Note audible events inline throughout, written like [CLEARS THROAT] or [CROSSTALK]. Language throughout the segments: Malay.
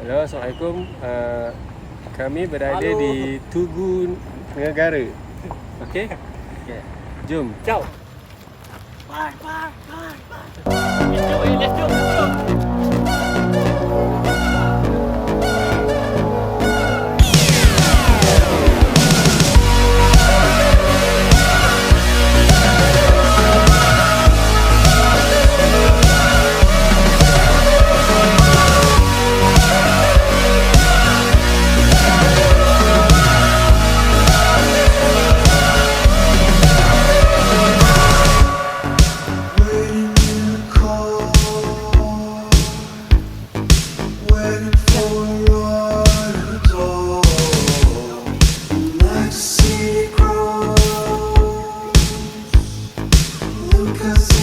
Hello, Assalamualaikum. Uh, kami berada Halo. di Tugu Negara. Okey? Okay. Jom. Ciao. Bye, bye, bye, bye. Let's do it, let's do it, let's do it. Cause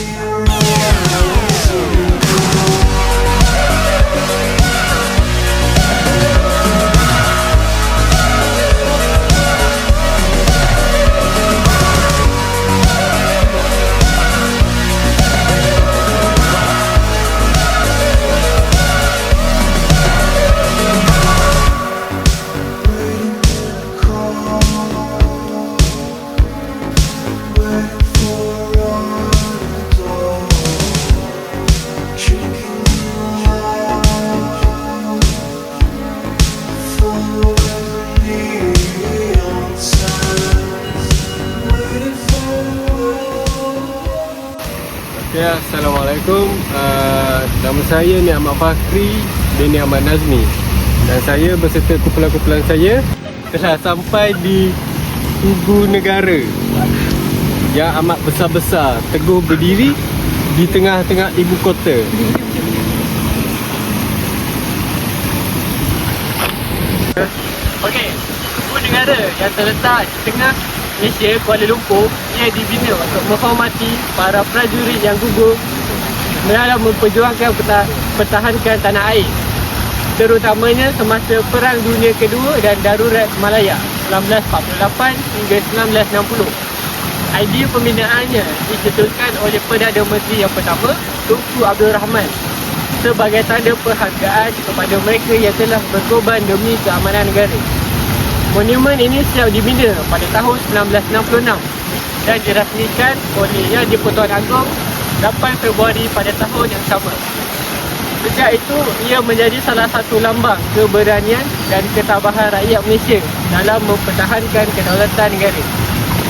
Okay, Assalamualaikum. Uh, nama saya ni Ahmad Fakri bin Ahmad Nazmi. Dan saya beserta kumpulan-kumpulan saya telah sampai di Tugu Negara yang amat besar-besar, teguh berdiri di tengah-tengah ibu kota. Okey, ibu negara yang terletak di tengah Malaysia, Kuala Lumpur, ia dibina untuk menghormati para prajurit yang gugur dalam memperjuangkan pertahankan tanah air. Terutamanya semasa Perang Dunia Kedua dan Darurat Malaya 1948 hingga 1960. Idea pembinaannya dicetuskan oleh Perdana Menteri yang pertama, Tunku Abdul Rahman sebagai tanda penghargaan kepada mereka yang telah berkorban demi keamanan negara. Monumen ini siap dibina pada tahun 1966 dan dirasmikan oleh Yang di-Pertuan Agong 8 Februari pada tahun yang sama. Sejak itu, ia menjadi salah satu lambang keberanian dan ketabahan rakyat Malaysia dalam mempertahankan kedaulatan negara.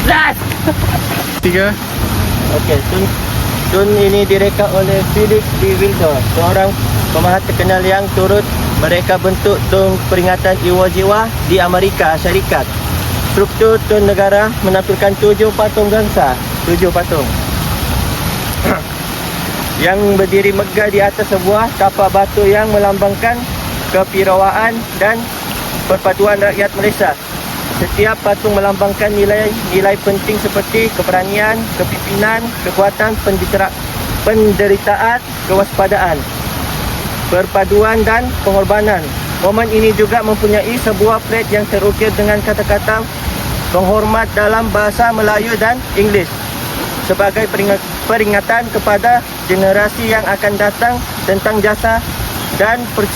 Last! [LAUGHS] Tiga. Okey, tun, tun ini direka oleh Philip D. Wilson, seorang pemahat terkenal yang turut mereka bentuk tun peringatan Iwo Jiwa di Amerika Syarikat. Struktur tun negara menampilkan tujuh patung gangsa, tujuh patung. [CLEARS THROAT] yang berdiri megah di atas sebuah tapak batu yang melambangkan kepirawaan dan persatuan rakyat Malaysia. Setiap patung melambangkan nilai-nilai penting seperti keberanian, kepimpinan, kekuatan, penderitaan, kewaspadaan, perpaduan dan pengorbanan. Momen ini juga mempunyai sebuah plate yang terukir dengan kata-kata penghormat dalam bahasa Melayu dan Inggeris sebagai peringat- peringatan kepada generasi yang akan datang tentang jasa dan per-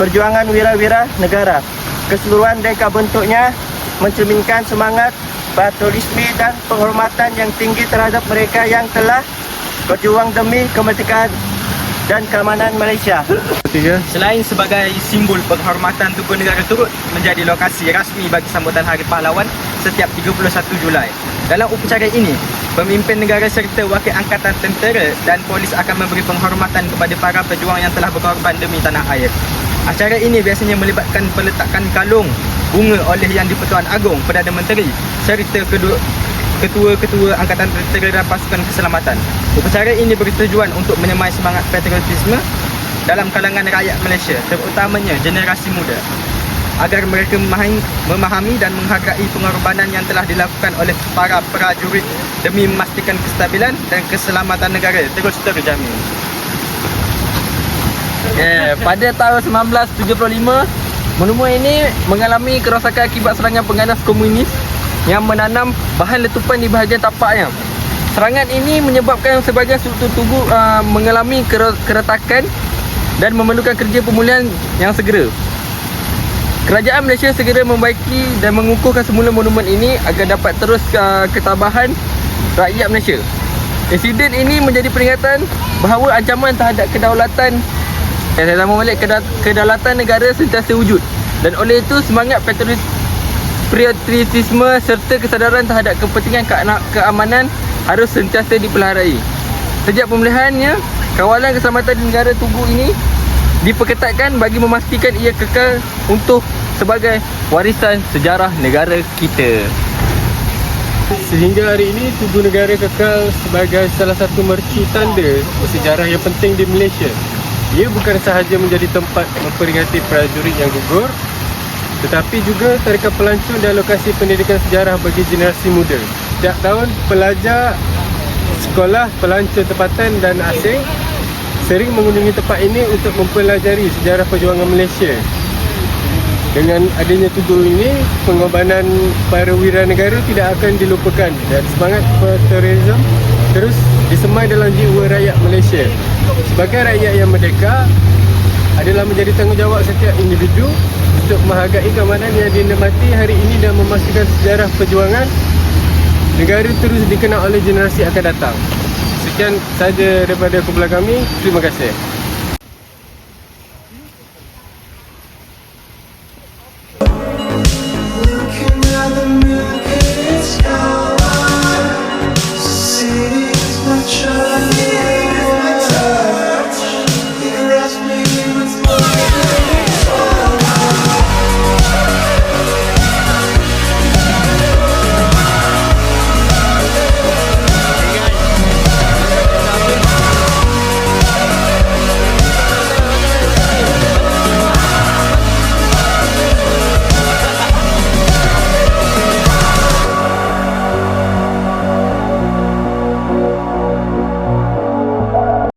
perjuangan wira-wira negara. Keseluruhan reka bentuknya mencerminkan semangat patriotisme dan penghormatan yang tinggi terhadap mereka yang telah berjuang demi kemerdekaan dan keamanan Malaysia. Tiga. Selain sebagai simbol penghormatan Tugu Negara turut menjadi lokasi rasmi bagi sambutan Hari Pahlawan setiap 31 Julai. Dalam upacara ini, pemimpin negara serta wakil angkatan tentera dan polis akan memberi penghormatan kepada para pejuang yang telah berkorban demi tanah air. Acara ini biasanya melibatkan peletakan kalung bunga oleh Yang di-Pertuan Agong Perdana Menteri serta kedua ketua-ketua angkatan tentera dan pasukan keselamatan. Upacara ini bertujuan untuk menyemai semangat patriotisme dalam kalangan rakyat Malaysia, terutamanya generasi muda agar mereka memahami, dan menghargai pengorbanan yang telah dilakukan oleh para prajurit demi memastikan kestabilan dan keselamatan negara terus terjamin. Yeah, pada tahun 1975, monumen ini mengalami kerosakan akibat serangan pengganas komunis yang menanam bahan letupan di bahagian tapaknya. Serangan ini menyebabkan sebahagian struktur tubuh uh, mengalami keretakan dan memerlukan kerja pemulihan yang segera. Kerajaan Malaysia segera membaiki dan mengukuhkan semula monumen ini agar dapat terus uh, ketabahan rakyat Malaysia. Insiden ini menjadi peringatan bahawa ancaman terhadap kedaulatan dan saya balik keda- kedaulatan negara sentiasa wujud dan oleh itu semangat patriotis patriotisme serta kesedaran terhadap kepentingan keana- keamanan harus sentiasa dipelihara. Sejak pemulihannya, kawalan keselamatan di negara Tugu ini diperketatkan bagi memastikan ia kekal untuk sebagai warisan sejarah negara kita. Sehingga hari ini Tugu Negara kekal sebagai salah satu merci tanda sejarah yang penting di Malaysia. Ia bukan sahaja menjadi tempat memperingati prajurit yang gugur tetapi juga tarikan pelancong dan lokasi pendidikan sejarah bagi generasi muda. Setiap tahun pelajar sekolah pelancong tempatan dan asing sering mengunjungi tempat ini untuk mempelajari sejarah perjuangan Malaysia. Dengan adanya tugu ini, pengorbanan para wira negara tidak akan dilupakan dan semangat patriotism terus disemai dalam jiwa rakyat Malaysia. Sebagai rakyat yang merdeka, adalah menjadi tanggungjawab setiap individu untuk menghargai keamanan yang dinikmati hari ini dan memastikan sejarah perjuangan negara terus dikenal oleh generasi akan datang. Sekian saja daripada kumpulan kami. Terima kasih.